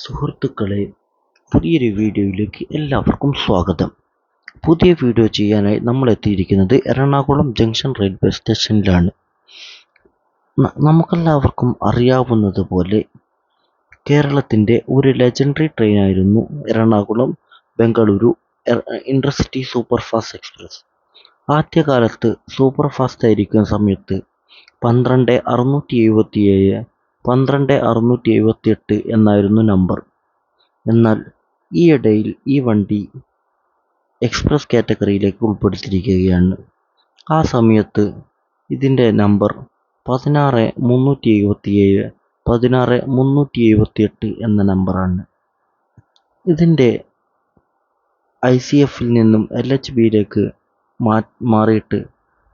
സുഹൃത്തുക്കളെ പുതിയൊരു വീഡിയോയിലേക്ക് എല്ലാവർക്കും സ്വാഗതം. പുതിയ വീഡിയോ ചെയ്യാനായി നമ്മൾ എത്തിയിരിക്കുന്നത് എറണാകുളം ജംഗ്ഷൻ റെയിൽവേ സ്റ്റേഷനിലാണ്. നമുക്കെല്ലാവർക്കും അറിയാവുന്നതുപോലെ കേരളത്തിന്റെ ഒരു legendary ട്രെയിനായിരുന്നു Ernakulam Bengaluru intercity super fast express. ആദ്യകാലത്ത് സൂപ്പർ ഫാസ്റ്റ് ആയിരിക്കുന്ന സമയത്ത് പന്ത്രണ്ട് അറുന്നൂറ്റി എഴുപത്തി ഏഴ് പന്ത്രണ്ട് അറുന്നൂറ്റി എഴുപത്തി എട്ട് എന്നായിരുന്നു നമ്പർ എന്നാൽ ഈയിടയിൽ ഈ വണ്ടി എക്സ്പ്രസ് കാറ്റഗറിയിലേക്ക് ഉൾപ്പെടുത്തിയിരിക്കുകയാണ്. ആ സമയത്ത് ഇതിന്റെ നമ്പർ പതിനാറ് മുന്നൂറ്റി എഴുപത്തി ഏഴ് പതിനാറ് മുന്നൂറ്റി എഴുപത്തി എട്ട് എന്ന നമ്പറാണ് ഇതിന്റെ ഐ സി എഫിൽ നിന്നും എൽ എച്ച് ബിയിലേക്ക് മാ മാറിയിട്ട്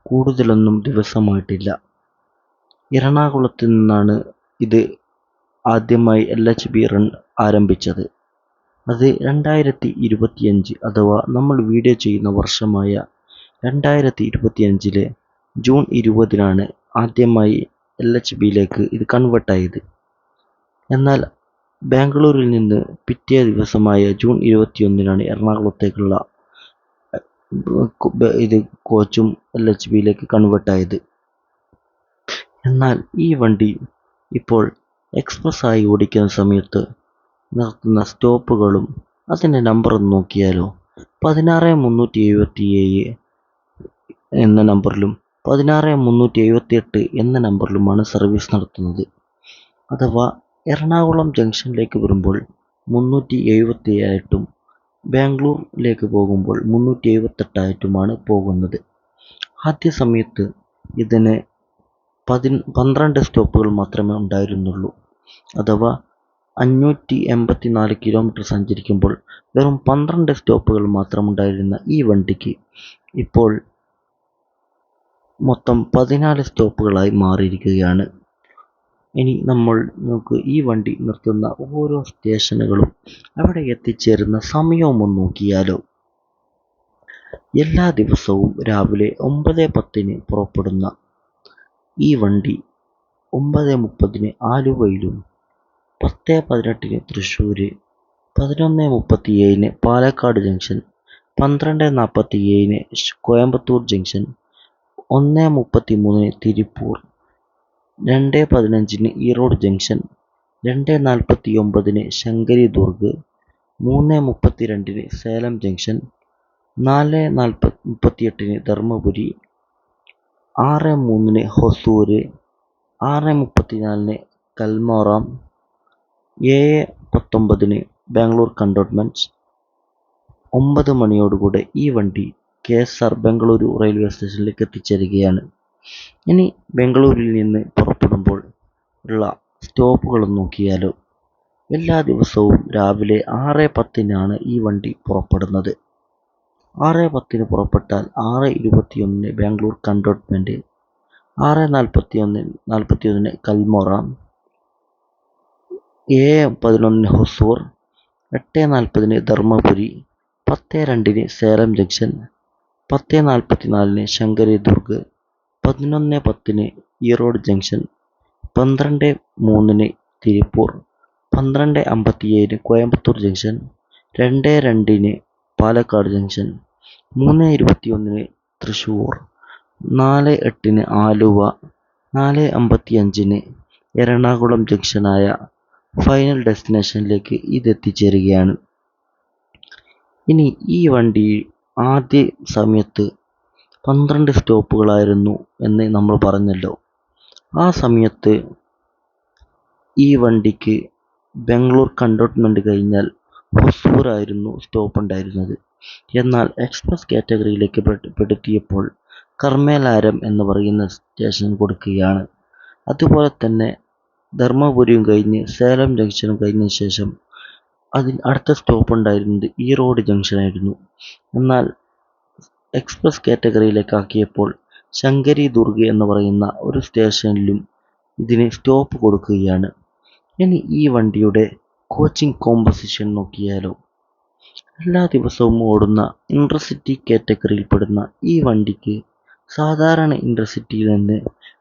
കൂടുതലൊന്നും ദിവസമായിട്ടില്ല. എറണാകുളത്ത് നിന്നാണ് ഇത് ആദ്യമായി എൽ എച്ച് ബി റൺ ആരംഭിച്ചത്. അത് രണ്ടായിരത്തി ഇരുപത്തിയഞ്ച് അഥവാ നമ്മൾ വീഡിയോ ചെയ്യുന്ന വർഷമായ രണ്ടായിരത്തി ഇരുപത്തിയഞ്ചിലെ ജൂൺ ഇരുപതിനാണ് ആദ്യമായി എൽ എച്ച് ബിയിലേക്ക് ഇത് കൺവേർട്ടായത്. എന്നാൽ ബാംഗ്ലൂരിൽ നിന്ന് പിറ്റേ ദിവസമായ ജൂൺ ഇരുപത്തിയൊന്നിനാണ് എറണാകുളത്തേക്കുള്ള ഇത് കോച്ചും എൽ എച്ച് ബിയിലേക്ക് കൺവേർട്ടായത്. എന്നാൽ ഈ വണ്ടി ഇപ്പോൾ എക്സ്പ്രസ് ആയി ഓടിക്കുന്ന സമയത്ത് നടത്തുന്ന സ്റ്റോപ്പുകളും അതിന്റെ നമ്പർ നോക്കിയാലോ? പതിനാറ് മുന്നൂറ്റി എഴുപത്തി ഏഴ് എന്ന നമ്പറിലും പതിനാറ് മുന്നൂറ്റി എഴുപത്തി എട്ട് എന്ന നമ്പറിലുമാണ് സർവീസ് നടത്തുന്നത്. അഥവാ എറണാകുളം ജംഗ്ഷനിലേക്ക് വരുമ്പോൾ മുന്നൂറ്റി എഴുപത്തി ഏഴായിട്ടും ബാംഗ്ലൂരിലേക്ക് പോകുമ്പോൾ മുന്നൂറ്റി എഴുപത്തെട്ടായിട്ടുമാണ് പോകുന്നത്. ആദ്യ സമയത്ത് ഇതിന് പന്ത്രണ്ട് സ്റ്റോപ്പുകൾ മാത്രമേ ഉണ്ടായിരുന്നുള്ളൂ. അഥവാ അഞ്ഞൂറ്റി എൺപത്തി നാല് കിലോമീറ്റർ സഞ്ചരിക്കുമ്പോൾ വെറും പന്ത്രണ്ട് സ്റ്റോപ്പുകൾ മാത്രമുണ്ടായിരുന്ന ഈ വണ്ടിക്ക് ഇപ്പോൾ മൊത്തം പതിനാല് സ്റ്റോപ്പുകളായി മാറിയിരിക്കുകയാണ്. ഇനി നമ്മൾ നമുക്ക് ഈ വണ്ടി നിർത്തുന്ന ഓരോ സ്റ്റേഷനുകളും അവിടെ എത്തിച്ചേരുന്ന സമയവും ഒന്ന് നോക്കിയാലോ. എല്ലാ ദിവസവും രാവിലെ ഒമ്പത് പത്തിന് പുറപ്പെടുന്ന ഈ വണ്ടി ഒമ്പത് മുപ്പതിന് ആലുവയിലും പത്ത് പതിനെട്ടിന് തൃശ്ശൂർ പതിനൊന്ന് മുപ്പത്തി ഏഴിന് പാലക്കാട് ജംഗ്ഷൻ പന്ത്രണ്ട് നാൽപ്പത്തി ഏഴിന് കോയമ്പത്തൂർ ജംഗ്ഷൻ ഒന്ന് മുപ്പത്തി മൂന്നിന് തിരുപ്പൂർ രണ്ട് പതിനഞ്ചിന് ഈറോഡ് ജംഗ്ഷൻ രണ്ട് നാൽപ്പത്തി ഒമ്പതിന് ശങ്കരി ദുർഗ് മൂന്ന് മുപ്പത്തി രണ്ടിന് സേലം ജംഗ്ഷൻ നാല് നാൽപ്പ മുപ്പത്തിയെട്ടിന് ധർമ്മപുരി ആറ് മൂന്നിന് ഹൊസൂർ ആറ് മുപ്പത്തിനാലിന് കൽമോറാം ഏഴ് പത്തൊമ്പതിന് ബാംഗ്ലൂർ കണ്ടോൺമെന്റ്സ്. ഒമ്പത് മണിയോടുകൂടെ ഈ വണ്ടി K S R Bengaluru railway സ്റ്റേഷനിലേക്ക് എത്തിച്ചേരുകയാണ്. ഇനി ബംഗളൂരിൽ നിന്ന് പുറപ്പെടുമ്പോൾ ഉള്ള സ്റ്റോപ്പുകൾ നോക്കിയാലോ. എല്ലാ ദിവസവും രാവിലെ ആറ് പത്തിനാണ് ഈ വണ്ടി പുറപ്പെടുന്നത്. ആറ് പത്തിന് പുറപ്പെട്ടാൽ ആറ് ഇരുപത്തിയൊന്നിന് ബാംഗ്ലൂർ കണ്ടോൺമെന്റ് ആറ് നാൽപ്പത്തി ഒന്നിന് നാൽപ്പത്തി ഒന്നിന് കൽമോറ ഏഴ് പതിനൊന്നിന് ഹൊസൂർ എട്ട് നാൽപ്പതിന് ധർമ്മപുരി പത്ത് രണ്ടിന് സേലം ജംഗ്ഷൻ പത്ത് നാൽപ്പത്തി നാലിന് ശങ്കരി ദുർഗ് പതിനൊന്ന് പത്തിന് ഈറോഡ് ജംഗ്ഷൻ പന്ത്രണ്ട് മൂന്നിന് തിരുപ്പൂർ പന്ത്രണ്ട് അമ്പത്തിയേഴിന് കോയമ്പത്തൂർ ജംഗ്ഷൻ രണ്ട് രണ്ടിന് പാലക്കാട് ജംഗ്ഷൻ. മൂന്ന് ഇരുപത്തി ഒന്നിന് തൃശ്ശൂർ നാല് എട്ടിന് ആലുവ. നാല് അമ്പത്തി അഞ്ചിന് എറണാകുളം ജംഗ്ഷനായ ഫൈനൽ ഡെസ്റ്റിനേഷനിലേക്ക് ഇത് എത്തിച്ചേരുകയാണ് ഇനി ഈ വണ്ടി ആദ്യ സമയത്ത് പന്ത്രണ്ട് സ്റ്റോപ്പുകളായിരുന്നു എന്ന് നമ്മൾ പറഞ്ഞല്ലോ. ആ സമയത്ത് ഈ വണ്ടിക്ക് ബാംഗ്ലൂർ കണ്ടോട്ട്മെന്റ് കഴിഞ്ഞാൽ ഹൊസൂറായിരുന്നു സ്റ്റോപ്പ് ഉണ്ടായിരുന്നത് എന്നാൽ എക്സ്പ്രസ് കാറ്റഗറിയിലേക്ക് പെട്- പെടുത്തിയപ്പോൾ കർമ്മേലാരം എന്ന് പറയുന്ന സ്റ്റേഷൻ കൊടുക്കുകയാണ്. അതുപോലെ തന്നെ ധർമ്മപുരിയും കഴിഞ്ഞ് സേലം ജംഗ്ഷനും കഴിഞ്ഞ ശേഷം അതിൽ അടുത്ത സ്റ്റോപ്പ് ഉണ്ടായിരുന്നത് ഈറോഡ് ജംഗ്ഷനായിരുന്നു. എന്നാൽ എക്സ്പ്രസ് കാറ്റഗറിയിലേക്ക് ആക്കിയപ്പോൾ ശങ്കരി ദുർഗ എന്ന് പറയുന്ന ഒരു സ്റ്റേഷനിലും ഇതിന് സ്റ്റോപ്പ് കൊടുക്കുകയാണ്. ഇനി ഈ വണ്ടിയുടെ കോച്ചിങ് കോമ്പസിഷൻ നോക്കിയാലോ എല്ലാ ദിവസവും ഓടുന്ന ഇന്റർസിറ്റി കാറ്റഗറിയിൽപ്പെടുന്ന ഈ വണ്ടിക്ക് സാധാരണ ഇന്റർസിറ്റിയിൽ നിന്ന്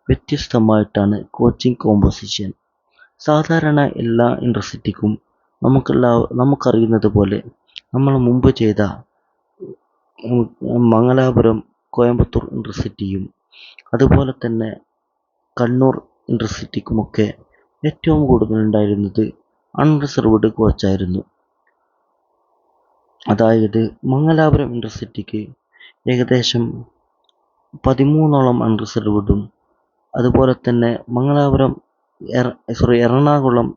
വ്യത്യസ്തമായിട്ടാണ് കോച്ചിങ് കോമ്പസിഷൻ. സാധാരണ എല്ലാ ഇന്റർസിറ്റിക്കും നമുക്കെല്ലാ നമുക്കറിയുന്നത് പോലെ നമ്മൾ മുമ്പ് ചെയ്ത മംഗലാപുരം കോയമ്പത്തൂർ ഇന്റർസിറ്റിയും അതുപോലെ തന്നെ കണ്ണൂർ ഇന്റർസിറ്റിക്കുമൊക്കെ ഏറ്റവും കൂടുതൽ ഉണ്ടായിരുന്നത് അൺറിസർവ്ഡ് കോച്ചായിരുന്നു. അതായത് മംഗലാപുരം ഇന്റർസിറ്റിക്ക് ഏകദേശം പതിമൂന്നോളം അൺറിസർവ്ഡും അതുപോലെ തന്നെ മംഗലാപുരം സോറി എറണാകുളം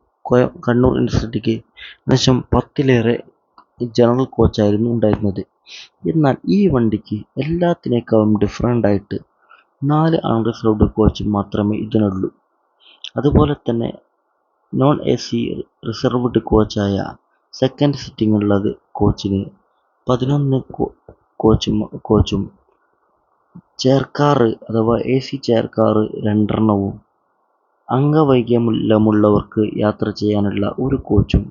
കണ്ണൂർ ഇന്റർസിറ്റിക്ക് ഏകദേശം പത്തിലേറെ ജനറൽ കോച്ചായിരുന്നു ഉണ്ടായിരുന്നത്. എന്നാൽ ഈ വണ്ടിക്ക് എല്ലാത്തിനേക്കാളും ഡിഫറന്റ് ആയിട്ട് നാല് അൺറിസർവ്ഡ് കോച്ച് മാത്രമേ ഇതിനുള്ളൂ. അതുപോലെ തന്നെ നോൺ എ സി റിസർവ്ഡ് കോച്ചായ സെക്കൻഡ് സിറ്റിംഗ് ഉള്ളത് കോച്ചിന് പതിനൊന്ന് കോച്ചും കോച്ചും ചെയർ കാർ അഥവാ എ സി ചെയർ കാർ രണ്ടെണ്ണവും. അംഗവൈകല്യമുള്ളവർക്ക് യാത്ര ചെയ്യാനുള്ള ഒരു കോച്ചും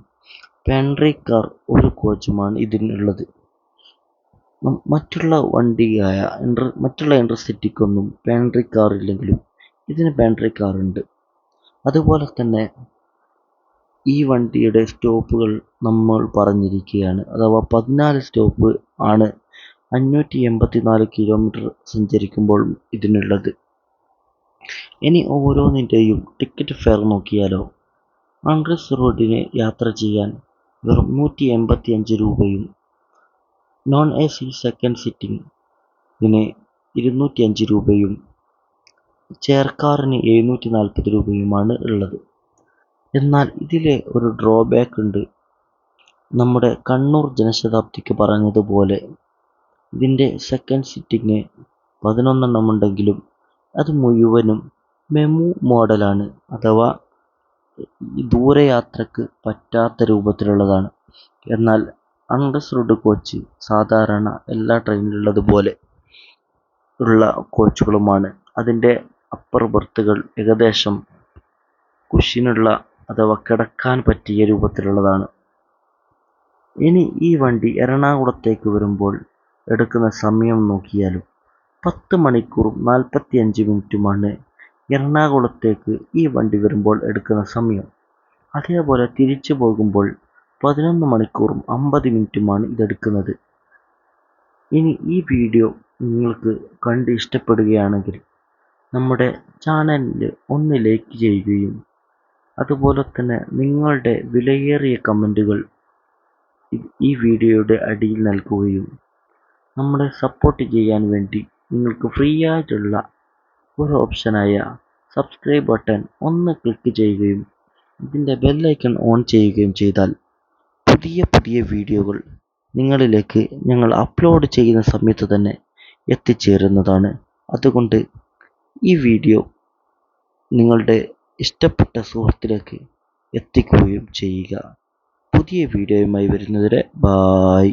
പാൻട്രി കാർ ഒരു കോച്ചുമാണ് ഇതിനുള്ളത്. മറ്റുള്ള വണ്ടിയായ ഇന്റർ മറ്റുള്ള ഇന്റർസിറ്റിക്കൊന്നും പാൻട്രി കാർ ഇല്ലെങ്കിലും ഇതിന് പാൻട്രി കാർ ഉണ്ട്. അതുപോലെ തന്നെ ഈ വണ്ടിയുടെ സ്റ്റോപ്പുകൾ നമ്മൾ പറഞ്ഞിരിക്കുകയാണ്. അഥവാ പതിനാല് സ്റ്റോപ്പ് ആണ് അഞ്ഞൂറ്റി എൺപത്തിനാല് കിലോമീറ്റർ സഞ്ചരിക്കുമ്പോൾ ഇതിനുള്ളത്. ഇനി ഓരോന്നിന്റെയും ടിക്കറ്റ് ഫെയർ നോക്കിയാലോ? അൺറിസ് റോഡിന് യാത്ര ചെയ്യാൻ വെറും നൂറ്റി എൺപത്തി അഞ്ച് രൂപയും നോൺ എ സി സെക്കൻഡ് സിറ്റിംഗിന് ഇരുന്നൂറ്റി അഞ്ച് രൂപയും ചെയർ കാറിന് എഴുന്നൂറ്റി നാൽപ്പത് രൂപയുമാണ് ഉള്ളത്. എന്നാൽ ഇതിലെ ഒരു ഡ്രോബാക്ക് ഉണ്ട്. നമ്മുടെ കണ്ണൂർ ജനശതാബ്ദിക്ക് പറഞ്ഞതുപോലെ ഇതിന്റെ സെക്കൻഡ് സിറ്റിങ് പതിനൊന്നെണ്ണം ഉണ്ടെങ്കിലും അത് മുഴുവനും മെമു മോഡലാണ് അഥവാ ദൂരയാത്രക്ക് പറ്റാത്ത രൂപത്തിലുള്ളതാണ്. എന്നാൽ അൺറിസർവ്ഡ് കോച്ച് സാധാരണ എല്ലാ ട്രെയിനിലുള്ളതുപോലെ ഉള്ള കോച്ചുകളുമാണ് അതിന്റെ അപ്പർ ബർത്തുകൾ ഏകദേശം കുഷിനുള്ള അഥവാ കിടക്കാൻ പറ്റിയ രൂപത്തിലുള്ളതാണ്. ഇനി ഈ വണ്ടി എറണാകുളത്തേക്ക് വരുമ്പോൾ എടുക്കുന്ന സമയം നോക്കിയാലും പത്ത് മണിക്കൂറും നാൽപ്പത്തി അഞ്ച് മിനിറ്റുമാണ് എറണാകുളത്തേക്ക് ഈ വണ്ടി വരുമ്പോൾ എടുക്കുന്ന സമയം. അതേപോലെ തിരിച്ചു പോകുമ്പോൾ പതിനൊന്ന് മണിക്കൂറും അമ്പത് മിനിറ്റുമാണ് ഇതെടുക്കുന്നത്. ഇനി ഈ വീഡിയോ നിങ്ങൾക്ക് കണ്ട് ഇഷ്ടപ്പെടുകയാണെങ്കിൽ നമ്മുടെ ചാനലിൽ ഒന്ന് ലൈക്ക് ചെയ്യുകയും അതുപോലെ തന്നെ നിങ്ങളുടെ വിലയേറിയ കമന്റുകൾ ഈ വീഡിയോയുടെ അടിയിൽ നൽകുകയും നമ്മളെ സപ്പോർട്ട് ചെയ്യാൻ വേണ്ടി നിങ്ങൾക്ക് ഫ്രീ ആയിട്ടുള്ള ഒരു ഓപ്ഷനായ സബ്സ്ക്രൈബ് ബട്ടൺ ഒന്ന് ക്ലിക്ക് ചെയ്യുകയും ഇതിന്റെ ബെല്ലൈക്കൺ ഓൺ ചെയ്യുകയും ചെയ്താൽ പുതിയ പുതിയ വീഡിയോകൾ നിങ്ങളിലേക്ക് ഞങ്ങൾ അപ്ലോഡ് ചെയ്യുന്ന സമയത്ത് തന്നെ എത്തിച്ചേരുന്നതാണ്. അതുകൊണ്ട് ഈ വീഡിയോ നിങ്ങളുടെ ഇഷ്ടപ്പെട്ട സുഹൃത്തിലേക്ക് എത്തിക്കുകയും ചെയ്യുക. പുതിയ വീഡിയോയുമായി വരുന്നതുവരെ ബായ്